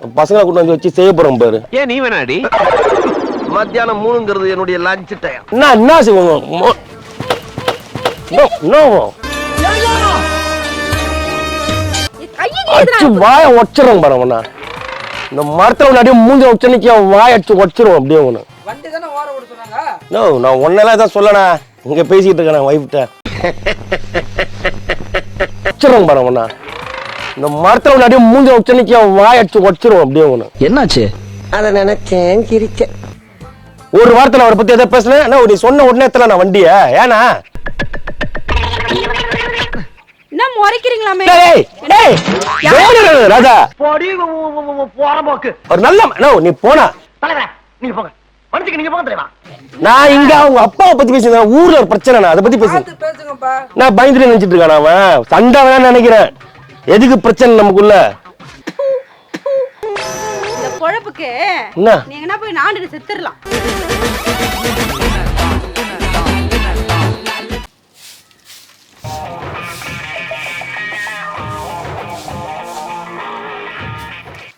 பசங்களை கூட்டு வந்து வச்சு செய்ய போறோம் பாரு. ஏன் நீ வேணாடி? மத்தியானம் மூணுங்கிறது என்னுடைய லஞ்ச் டைம் என்ன என்ன செய்வாங்க மோ- நோ, நோ. அடிச்சு வாய உடச்சிரும் பாரு அவனை. இந்த மரத்துல ஒண்ணு அப்படியே மூஞ்ச உச்சனிக்கு வாய அடிச்சு அப்படியே ஒண்ணு வண்டி தானே ஓர விட சொன்னாங்க? நோ நான் ஒன்னெல்லாம் தான் சொல்லணா? இங்க பேசிட்டு இருக்கேன் ஒய்ஃப்ட்ட உடச்சிரும் பாரு அவனை. இந்த மரத்துல அப்படியே மூஞ்ச உச்சனிக்கு வாய அடிச்சு உடச்சிரும் அப்படியே ஒண்ணு என்னாச்சு? அதை நினைச்சேன் சிரிச்சேன் ஒரு வாரத்துல அவரை பத்தி எதாவது பேசுனேன்? என்ன நீ சொன்ன உடனே எத்தல நான் வண்டிய? ஏனா என்ன முறைக்கிறீங்களாமே? டேய் டேய் வேணும் ராஜா. போடி போற போக்கு. ஒரு நல்ல நோ நீ போனா. தலைவரே நீங்க போங்க. மனுஷங்க நீங்க போங்க தலைவா. நான் இங்க அவங்க அப்பாவை பத்தி பேசுறேன் ஊர்ல ஒரு பிரச்சனை நான் அதை பத்தி பேசுறேன் பேசுங்கப்பா. நான் பயந்துட்டு நினைச்சிட்டு இருக்கான் அவன்? சண்டை வேணாம்னு நினைக்கிறேன். எதுக்கு பிரச்சனை நமக்குள்ள? இந்த பொழப்புக்கு என்ன? நீங்க என்ன போய் நாண்டு செத்துடலாம்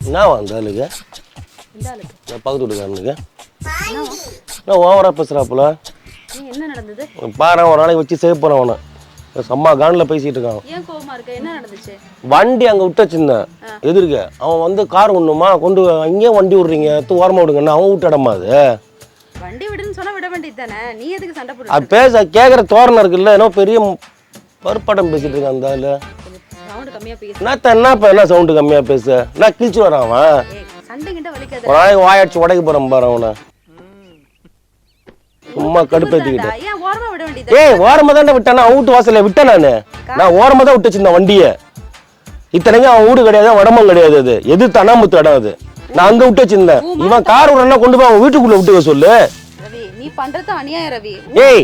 என்ன அந்த ஆளுக்கு? நான் பக்கத்து வீட்டுக்காரனுக்கு? நான் ஓவரா பேசுறாப்புல என்ன நடந்தது? பாரு ஒரு நாளைக்கு வச்சு சேவ் அவனை. செம்ம கான்ல பேசிட்டு இருக்கான். ஏன் கோவமா இருக்க? என்ன நடந்துச்சு? வண்டி அங்க விட்டு வச்சிருந்தேன் எதிர்க்க. அவன் வந்து கார் ஒண்ணுமா கொண்டு அங்கேயே வண்டி விடுறீங்க. தூ ஓரமா விடுங்கன்னு அவன் விட்டு இடமா அது? வண்டி விடுன்னு சொன்னா விட வேண்டியது தானே? நீ எதுக்கு சண்டை அது போடுற பேச கேக்குற தோரணம் இருக்குல்ல. ஏதோ பெரிய பருப்படம் பேசிட்டு இருக்கான் அந்த ஆளு. சவுண்ட் கம்மியா பேசு. என்னத்த என்ன இப்ப என்ன சவுண்டு கம்மியா பேச? என்ன கிழிச்சு வரான் அவன்? சண்டை கிட்ட வலிக்காத. வாயடிச்சு உடைக்க போறான் பாரு அவனை. சும்மா கடுப்பேத்திக்கிட்டு ஏன் ஓரமா விட வேண்டியது? ஏய் ஓரமா தானே விட்டானா? அவன் வீட்டு வாசல்ல விட்டேன் நானு. நான் ஓரமா தான் விட்டு வச்சிருந்தேன் வண்டியை. இத்தனைக்கும் அவன் வீடு கிடையாது வடமும் கிடையாது அது. எது தனாமுத்து இடம் அது? நான் அங்க விட்டு வச்சிருந்தேன் இவன் கார் விடனா கொண்டு போய் அவன் வீட்டுக்குள்ள விட்டு சொல்லு. ரவி நீ பண்றது அநியாயம் ரவி. ஏய்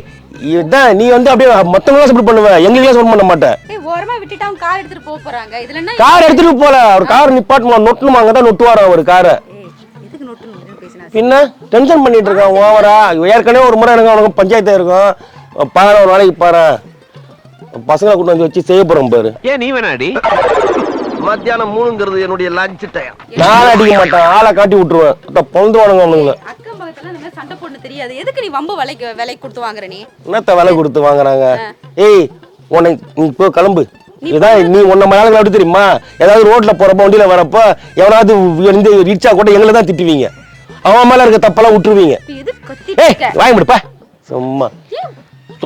இதான் நீ வந்து அப்படியே மத்தவங்க சப்போர்ட் பண்ணுவ. எங்களுக்கு சப்போர்ட் பண்ண மாட்டேன் ஏய் ஓரமா விட்டுட்டு அவங்க கார் எடுத்துட்டு போக போறாங்க. இதுல என்ன கார் எடுத்துட்டு போல. அவர் கார் நிப்பாட்டுமா நொட்டணுமா அங்கதான் நொட்டுவாரா அவர் காரை பின்ன டென்ஷன் பண்ணிட்டு இருக்கான் ஓவரா? ஏற்கனவே ஒரு முறை எனக்கு அவனுக்கு பஞ்சாயத்து இருக்கும் பாரு ஒரு நாளைக்கு பாரு. பசங்களை கூட்டு வந்து வச்சு செய்ய போறோம் பாரு. ஏன் நீ வேணாடி? மத்தியானம் மூணுங்கிறது என்னுடைய லஞ்ச் டைம் நான் அடிக்க மாட்டேன் ஆளை காட்டி விட்டுருவேன். பொழுது வானுங்க அவனுங்கள. அக்கம் பக்கத்துல இந்த மாதிரி சண்டை போட்டு தெரியாது. எதுக்கு நீ வம்பு விலைக்கு விலைக்கு கொடுத்து வாங்குற நீ? என்னத்த விலை கொடுத்து வாங்குறாங்க? ஏய் உனக்கு நீ போ கிளம்பு. இதான் நீ உன்ன மலையாளங்கள் எப்படி தெரியுமா? ஏதாவது ரோட்ல போறப்ப வண்டியில வரப்ப எவனாவது இருந்து ரிச்சா கூட எங்களை தான் திட்டுவீங்க. அவன் மேல இருக்க தப்பெல்லாம் விட்டுருவீங்க. ஏய் இருக்க? வாங்கி முடிப்பா சும்மா.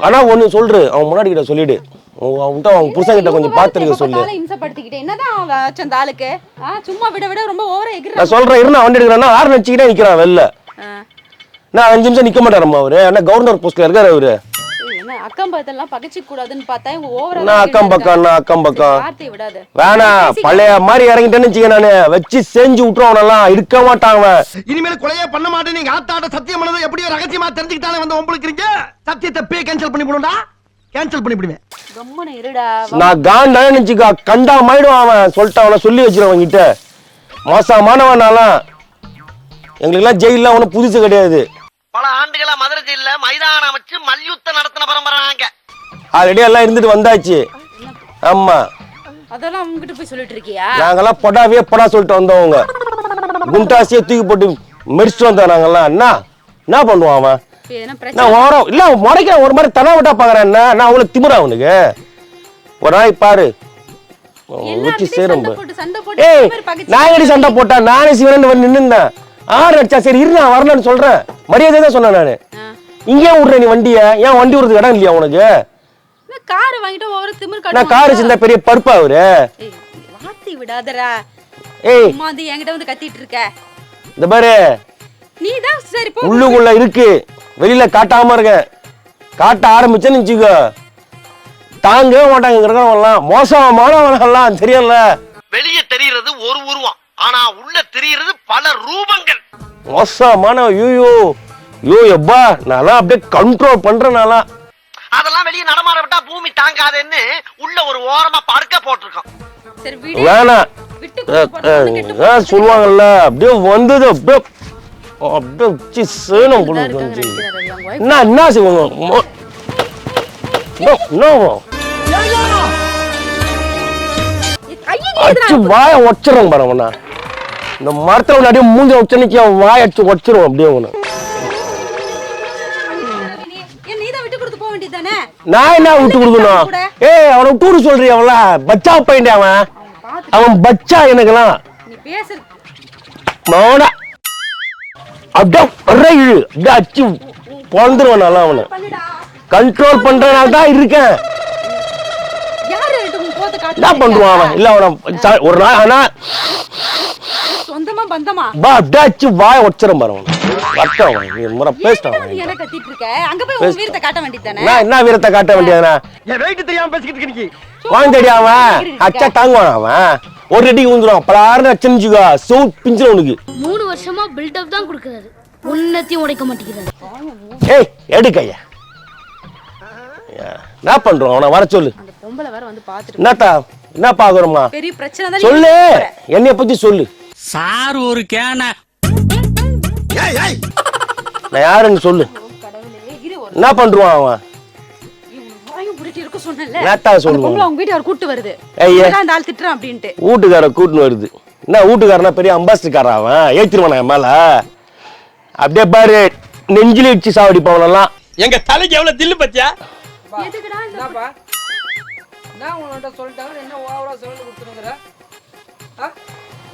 ஆனா ஒண்ணு சொல்று அவன் முன்னாடி கிட்ட சொல்லிடு. அவன் அவன்கிட்ட அவன் புருஷன் கிட்ட கொஞ்சம் பாத்துருக்க சொல்லு. இம்சப்படுத்திக்கிட்டே. என்னதான் அவன் ஆச்சு அந்த ஆளுக்கு? ஆ, சும்மா விட விட ரொம்ப ஓவரா எகிற நான் சொல்றேன் இரு நான் வண்டி எடுக்கிறேன்னா ஆறு வச்சுக்கிட்டே நிக்கிறான் வெளில. நான் அஞ்சு நிமிஷம் நிக்க மாட்டாரம்மா அவரு. என்ன கவர்னர் போஸ்ட்ல இருக்காரு அவரு. அக்கம் பக்கத்தெல்லாம் பகச்சிக்க கூடாதுன்னு பார்த்தா இவங்க ஓவரா நான் அக்கம் பக்கம் நான் அக்கம் பக்கம். வார்த்தையை விடாத. வேணாம் பழைய மாதிரி இறங்கிட்டேன்னு வச்சுக்க நானு. வச்சு செஞ்சு அவனெல்லாம். இருக்க அவன். இனிமேல் கொலையே பண்ண மாட்டேன். நீங்க ஆத்தாட்ட சத்தியம் பண்ணதை எப்படியோ ரகசியமா தெரிஞ்சுக்கிட்டாலே வந்து உங்களுக்கு சத்தியத்தை பே கேன்சல் பண்ணி போடுடா கேன்சல் பண்ணி விடுவேன் கம்முன்னு இருடா. நான் காண்டானு நினைச்சுக்கா கண்டா அவன். சொல்லிட்டு அவனை சொல்லி வச்சிருவான் கிட்ட மோசமானவன் நான்லாம். எங்களுக்கெல்லாம் ஜெயிலாம் ஒன்றும் புதுசு கிடையாது. ஆண்டுகளா மதுரை ஜெயில மைதானம் அமைச்சு மல்யுத்தம் நடத்தின பரம்பரை நாங்க ஆல்ரெடி எல்லாம் இருந்துட்டு வந்தாச்சு. ஆமா. அதெல்லாம் அவங்ககிட்ட போய் சொல்லிட்டு இருக்கியா? நாங்கெல்லாம் பொடாவே பொடா சொல்லிட்டு வந்தவங்க. குண்டாசியே தூக்கி போட்டு மெரிச்சிட்டு வந்தோம் நாங்கெல்லாம். என்ன என்ன பண்ணுவான் அவன்? இப்ப எதனா பிரச்சனை? நான் ஓரம் இல்ல முறைக்க ஒரு மாதிரி தனா விட்டா பாக்குறேன் என்ன நான் அவ்வளவு திமிரா அவனுக்கு. ஒரு நாளைக்கு பாரு. எல்லார்கிட்டயும் சேரும் சண்டை போட்டு சண்டை போட்டு ஏய் நான் சண்டை போட்டா நானே சிவன் வந்து நின்னுந்தேன் ஆறு அடிச்சா சரி இரு நான் வரலன்னு சொல்றேன் மரியாதை தான் சொன்னேன் நானு. இங்கே விடுற நீ வண்டிய? ஏன் வண்டி விடுறதுக்கு இடம் இல்லையா உனக்கு? கார் வாங்கிட்டு ஒவ்வொரு திமிர் நான் காரு சின்ன பெரிய பருப்பா அவரு? ஏய் வார்த்தை விடாதடா. ஏய். அம்மா வந்து என்கிட்ட வந்து கத்திட்டு இருக்க. இந்த பாரு. நீ தான் சரி போ. உள்ளுக்குள்ள இருக்கு. வெளியில காட்டாம இருக்கேன் காட்ட ஆரம்பிச்சேன்னு வச்சுக்கோ. தாங்கவே மாட்டாங்க இங்க இருக்கிறவங்கலாம் மோசமானவங்கலாம் தெரியல வெளியே தெரியறது ஒரு உருவம். ஆனா உள்ள தெரியறது பல ரூபங்கள். மோசமான ஐயோ ஐயோ எப்பா நான்லாம் அப்படியே கண்ட்ரோல் பண்றேன் நான்லாம். அதெல்லாம் வெளியே நடமாட விட்டா பூமி தாங்காதுன்னு உள்ள ஒரு ஓரமா படுக்க போட்டிருக்கோம். வேணாம் சொல்லுவாங்கல்ல அப்படியே வந்தது அப்படியே அப்படியே சேனம் போடுது என்ன என்ன செய்வாங்க அடிச்சு வாய அவனை. இந்த மரத்துல அப்படியே மூஞ்ச உச்சனிக்கு வாய் அடிச்சு உடச்சிரும் அப்படியே வேண்டியது நான் என்ன விட்டு கொடுக்கணும்? கூட. ஏய் அவனை விட்டு சொல்றியா அவள? பச்சா பையன் அவன். அவன் பச்சா எனக்குலாம் மோனா அப்படியே ஒரே இழு அப்படியே அச்சு பொழந்துருவான் நல்லா அவனை. கண்ட்ரோல் பண்றதுனால தான் இருக்கேன். உன் என்ன பண்ணுவான் அவன்? இல்ல அவனை ஒரு நாள் ஆனா சொந்தமா பந்தமா? பா அப்படியே அச்சு வாய உடச்சிரும் பாரு வட்டம் அவன் நீ முறை வந்து என்ன கத்திட்டு இருக்க அங்க போய் உன் வீரத்தை காட்ட வேண்டியது தானே நான் என்ன வீரத்தை காட்ட வேண்டியதுனா? என் வெயிட் தெரியாம பேசிக்கிட்டு இருக்கீங்க வாங்கடி அவன். அச்சா தாங்குவான் அவன். ஒரு அடிக்கு ஊந்துருவான். பலாருன்னு அச்சனிச்சுக்கோ சவுட் பிஞ்சிரும் உனக்கு. மூணு வருஷமா பில்டப் தான் கொடுக்கறாரு. உன்னத்தையும் உடைக்க மாட்டேங்கிறாரு. ஏய் எடுக்கையா என்ன பண்றோம்? அவனை வர சொல்லு. அந்த பொம்பளை வேற வந்து பாத்துட்டு என்னத்தா? என்ன பாக்குறோமா பெரிய பிரச்சனை தான் சொல்லு. என்னைய பத்தி சொல்லு. சார் ஒரு கேன. ஏய் ஏய். நான் யாருன்னு சொல்லு. என்ன பண்றான் அவன்? வீட்டுக்கார கூட்டு வருது. என்ன வீட்டுக்காரனா? பெரிய அம்பாசிடர்காரன் அவன்? ஏத்திருவானா என் மேல? அப்படியே பாரு நெஞ்சில இடிச்சு சாவடிப்பவனெல்லாம். எங்க தலைக்கு எவ்வளவு தில்லு பத்தியா? உன்கிட்ட சொல்லிட்டாங்க என்ன ஓவரா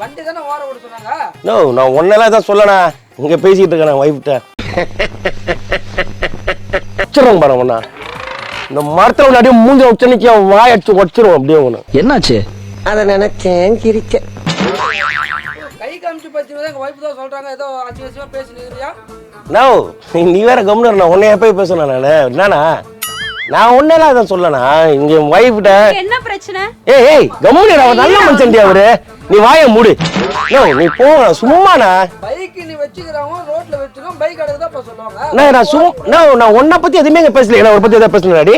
வண்டி தானே ஓர விட சொன்னாங்க? நோ நான் ஒன்னெல்லாம் தான் சொல்லணா. இங்க பேசிட்டு இருக்கேன் ஒய்ஃப்ட்ட வச்சிருவோம் பாரு அவனா இந்த மரத்துல ஒன்று அப்படியே மூஞ்ச உச்சனிக்கு அவன் வாய் அடிச்சு உடச்சிரும் அப்படியே ஒன்று என்னாச்சு? அதை நினைச்சேன் சிரிச்சேன். கை காமிச்சு பச்சு எங்க ஒய்ஃப் தான் சொல்றாங்க. ஏதோ வருஷமா பேசினுக்கிறியா நோ நீ வேற கம்முனர் நான் உன்னைய போய் பேசணும் நான் என்னண்ணா? நான் ஒன்னெல்லாம் அதான் சொல்லணா. இங்க என் ஒய்ஃப்ட்ட என்ன பிரச்சனை? ஏய் ஏய் கம்முனர் அவர் நல்ல மனுஷன்டி அவரு. நீ வாயை மூடு. நோ நீ போ சும்மாண்ணா. பைக் நீ வச்சுக்கிறவங்க ரோட்ல வச்சிருக்கோம் பைக் அடுக்கு தான் இப்ப சொல்லுவாங்க நான் சும் நான் நான் உன்னை பத்தி எதுவுமே இங்க பேசல நான் அவரை பத்தி எதாவது பேசணும்டி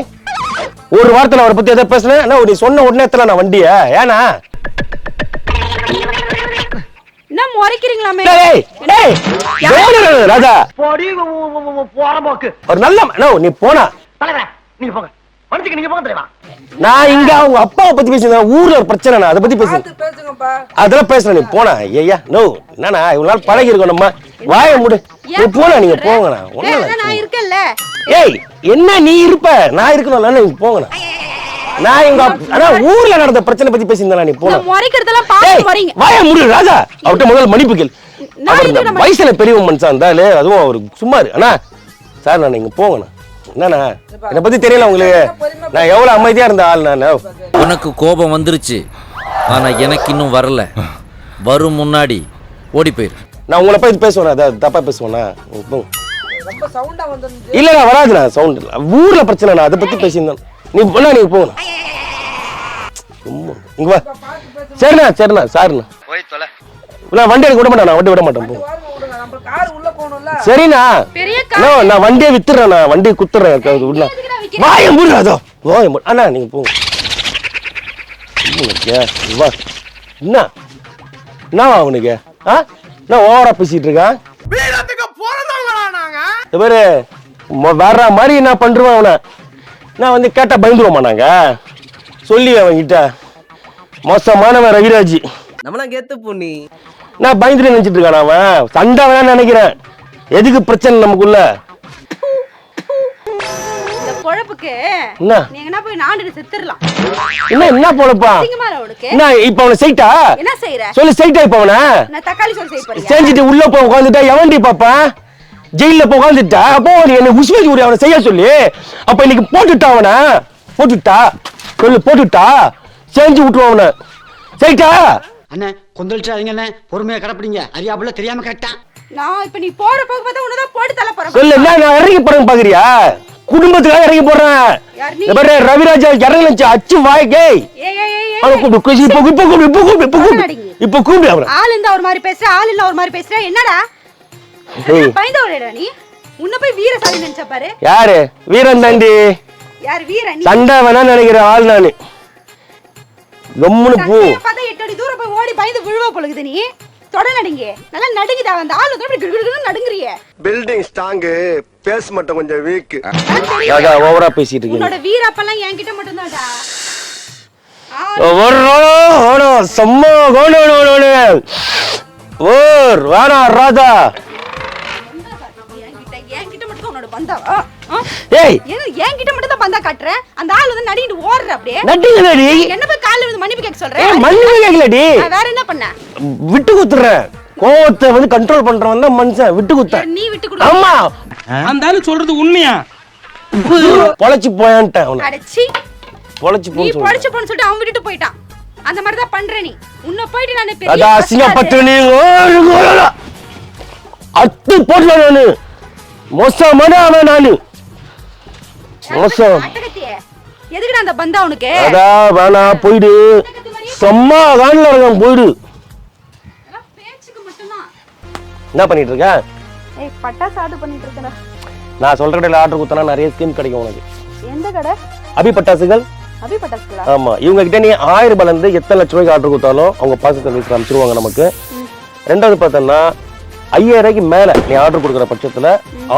ஒரு வாரத்துல அவரை பத்தி எதாவது பேசுனேன். என்ன நீ சொன்ன உடனே எத்தல நான் வண்டிய. ஏனா என்ன முறைக்கிறீங்களாமே? டேய் டேய் கம்முனு இரு, ராஜா. போடி போற போக்கு. ஒரு நல்ல நோ நீ போனா. தலைவரே நீங்க போங்க. நீங்க நான் இங்க அவங்க அப்பாவை பத்தி பேசுறேன் ஊர்ல ஒரு பிரச்சனை நான் அதை பத்தி பேசுங்கப்பா. அதெல்லாம் பேசுறேன் நீ போனா. ஐயா நோ என்னண்ணா இவ்வளவு நாள் பழகி இருக்கோம் நம்ம. வாய மூடு. நீ போனா நீங்க போங்கண்ணா. அதான் நான் இருக்கேன்ல. ஏய் என்ன நீ இருப்ப? நான் இருக்கணும்ல நீங்க போங்கண்ணா. நான் எங்க ஆனா ஊர்ல நடந்த பிரச்சனை பத்தி பேசியிருந்தேன் நீ போன. முறைக்கிறதெல்லாம் வரீங்க. வாயை மூடு ராஜா. அவர்ட்ட முதல்ல மன்னிப்பு கேள். அவர் வயசுல பெரிய மனுஷன் இருந்தாலு அதுவும் அவர் சும்மா இரு. அண்ணா சார் நான் நீங்க போங்கண்ணா. என்னண்ணா? என்னை பத்தி தெரியல உங்களுக்கு. நான் எவ்வளவு அமைதியா இருந்த ஆள் நான் உனக்கு கோபம் வந்துருச்சு. ஆனா எனக்கு இன்னும் வரல. வரும் முன்னாடி ஓடி போயிரு. நான் உங்களை பத்தி பேசுவேன் அதான் தப்பா பேசுவேண்ணா. நீங்க போங்க. ரொம்ப சவுண்டா வந்துருந்துச்சு. இல்ல வராதுண்ணா சவுண்ட் ஊர்ல பிரச்சனை நான் அதை பத்தி பேசியிருந்தேன். நீ போனா போங்கண்ணா. சும்மா இங்க வா. சரிண்ணா சரிண்ணா சாரிண்ணா. நான் வண்டி எடுக்க விட மாட்டேன் நான் வண்டி விட மாட்டேன் போ பாருங்க விடுங்க நம்ம கார் உள்ள போகணும்ல சரிண்ணா. நான் வண்டியை வித்துறேன் நான் வண்டியை குத்துறேன். உள்ள. எதுக்குடா விக்கிற? வாய மூடு அதோ. வாய மூடு. அண்ணா நீங்க போங்க. என்ன என்ன? அவனுக்கு ஆ? என்ன ஓவரா பேசிட்டு இருக்கான் மொ- வர்ற மாதிரி நான் பண்றேன் அவனை? நான் வந்து கேட்டா பயந்துருவோமா நாங்க? சொல்லி அவன்கிட்ட. மோசமானவன் ரவிராஜ். நம்மளாம் கெத்து பொண்ணி நான் பயந்துட்டு நினைச்சிட்டு இருக்கான் அவன்? சண்டை வேணாம்னு நினைக்கிறேன். எதுக்கு பிரச்சனை நமக்குள்ள? இந்த பொழப்புக்கு என்ன? என்ன போய் என்ன என்ன இப்ப அவனை செய்ட்டா? என்ன சொல்லி செய்ட்டா இப்ப அவனை? நான் தக்காளி சோறு செய்ய போறியா? செஞ்சுட்டு உள்ள போய் உட்காந்துட்டா எவன்டி பாப்பான் ஜெயில போய் உட்காந்துட்டா அப்போ என்ன உசுவேஜி விடு அவனை செய்ய சொல்லி. அப்ப இன்னைக்கு போட்டுட்டா அவனை? போட்டுட்டா? சொல்லு போட்டுட்டா? செஞ்சு விட்டுருவான் அவனை. செய்ட்டா? அண்ணே கொந்தளிச்சாதீங்க அண்ணே பொறுமையா கிடப்பிடிங்க. அறியாப்புல தெரியாம கேட்டான் நான் இப்ப நீ போற போக பார்த்தா உன்னதான் போட்டு தள்ள போறேன். சொல்லு என்ன நான் இறங்கி போறேன் பாக்குறியா? குடும்பத்துக்காக இறங்கி போடுறேன் யார் நீ? இந்த பாரு ரவிராஜா இறங்கலச்சு அச்சு வாய்க்கே. ஏய் ஏய் ஏய், ஏய் அவனை கூப்பிடு குஷி, இப்ப இப்ப கூப்பிடு இப்ப கூப்பிடு இப்ப கூப்பிடு. அடங்கி. இப்ப கூப்பிடு அவனை. ஆள் இருந்தா ஒரு மாதிரி பேசுற ஆள் இல்ல ஒரு மாதிரி பேசுற. என்னடா? பயந்தவளேடா நீ? உன்ன போய் வீரசாலி நினைச்ச பாரு. யாரு? வீரன் தாண்டி. யார் வீரன் நீ? சண்டை வேணா நினைக்கிற ஆள் நானு. கம்முனு போ. பயந்து விழுவ பொழுது நீ? தொட நடுங்க. நல்லா நடுங்குதா அந்த ஆள் அப்படி கிடுகிடுன்னு நடுங்குறியே. பில்டிங் ஸ்ட்ராங்கு பேஸ் மட்டும் கொஞ்சம் வீக். ராஜா ஓவரா பேசிட்டு இருக்கீங்க. உன்னோட வீரப்பெல்லாம் என்கிட்ட மட்டும் தான்டா ஒரு செம்ம கோணு ஓர் வேணா ராஜா? ஏய். என்கிட்ட மட்டும் பந்தா காட்டுற அந்த ஆள் வந்து நடிக்கிட்டு ஓடுற அப்படியே. நட்டிங்களடி என்ன போய் காலைல வந்து மன்னிப்பு கேட்க சொல்றேன் மண்ணு கேட்கலடி நான் வேற என்ன பண்ண? விட்டு குத்துறேன் கோவத்தை வந்து கண்ட்ரோல் பண்றவன் தான் மனுஷன். விட்டு குத்த. நீ விட்டு கொடு. ஆமா அந்த ஆளு சொல்றது உண்மையா? பொழைச்சு போயான்ட்டேன் அவனை. அடச்சி. பொழைச்சு நீ போன்னு சொல்றேன் பொழைச்சு போன்னு சொல்லிட்டு அவன் விட்டுட்டு போயிட்டான். அந்த மாதிரி தான் பண்ற நீ. உன்னை போயிட்டு நான் பெரிய அதான் அசிங்கப்பட்டு நீ அத்து போடல நானு. மோசமான அவன் நானு. மோசம். எதுக்குடா அந்த பந்தா உனக்கு? அதான் வேணா போயிடு. செம்ம வேன்ல இருக்கான் போயிடு. என்ன பண்ணிட்டு இருக்க? ஏய் பட்டாசு ஆர்டர் பண்ணிட்டு இருக்கடா நான் சொல்ற கடையில் ஆர்டர் கொடுத்தனா நிறைய ஸ்கீம் கிடைக்கும் உனக்கு. எந்த கடை? அபி பட்டாசுகள்? அபி பட்டாசுகளா? ஆமா. இவங்க கிட்ட நீ ஆயிரம் ரூபாயில இருந்து எத்தனை லட்ச ரூபாய்க்கு ஆர்டர் கொடுத்தாலும் அவங்க பார்சல் சர்வீஸ் அனுப்பிச்சிருவாங்க நமக்கு. ரெண்டாவது பார்த்தோம்னா ஐயாயிரம் ரூபாய்க்கு மேல நீ ஆர்டர் கொடுக்குற பட்சத்துல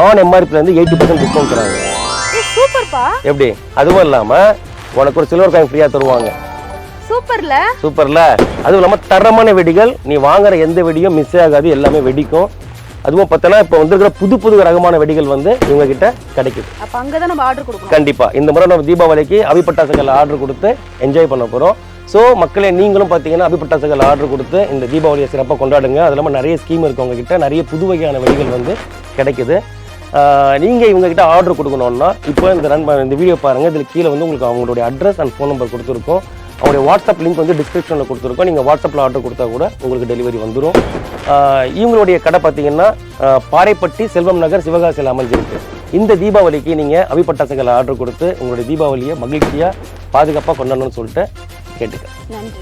ஆன் எம்ஆர்பில இருந்து எயிட்டி பர்சன்ட் டிஸ்கவுண்ட் தராங்க. சூப்பர்ப்பா எப்படி? அதுவும் இல்லாம உனக்கு ஒரு சில்வர் காயின் ஃப்ரீயா தருவாங்க. சூப்பர்ல? சூப்பர்ல? அதுவும் இல்லாம தரமான வெடிகள் நீ வாங்குற எந்த வெடியும் மிஸ் ஆகாது எல்லாமே வெடிக்கும். அதுவும் பார்த்தோன்னா இப்போ வந்திருக்கிற புது புது ரகமான வெடிகள் வந்து இவங்க கிட்ட கிடைக்குது. அப்ப அங்கதான் நம்ம ஆர்டர் கொடுக்கணும். கண்டிப்பா. இந்த முறை நம்ம தீபாவளிக்கு அபிப்பட்டாசுகள் ஆர்டர் கொடுத்து என்ஜாய் பண்ண போறோம். ஸோ மக்களே நீங்களும் பார்த்தீங்கன்னா அபிப்பட்டாசுகள் ஆர்டர் கொடுத்து இந்த தீபாவளியை சிறப்பாக கொண்டாடுங்க. அது இல்லாமல் நிறைய ஸ்கீம் இருக்கு உங்ககிட்ட. நிறைய புது வகையான வெடிகள் வந்து கிடைக்குது. நீங்கள் இவங்ககிட்ட ஆர்டர் கொடுக்கணுன்னா இப்போ இந்த ரன் இந்த வீடியோ பாருங்கள் இதில் கீழே வந்து உங்களுக்கு அவங்களுடைய அட்ரஸ் அண்ட் ஃபோன் நம்பர் கொடுத்துருக்கோம். அவங்களுடைய வாட்ஸ்அப் லிங்க் வந்து டிஸ்கிரிப்ஷனில் கொடுத்துருக்கோம். நீங்கள் வாட்ஸ்அப்பில் ஆர்டர் கொடுத்தா கூட உங்களுக்கு டெலிவரி வந்துடும் இவங்களுடைய கடை பார்த்தீங்கன்னா பாறைப்பட்டி செல்வம் நகர் சிவகாசியில் அமைஞ்சிருக்கு. இந்த தீபாவளிக்கு நீங்கள் அபிப்பட்டாசுகளை ஆர்டர் கொடுத்து உங்களுடைய தீபாவளியை மகிழ்ச்சியாக பாதுகாப்பாக கொண்டாடணும்னு சொல்லிட்டு கேட்டுக்க நன்றி.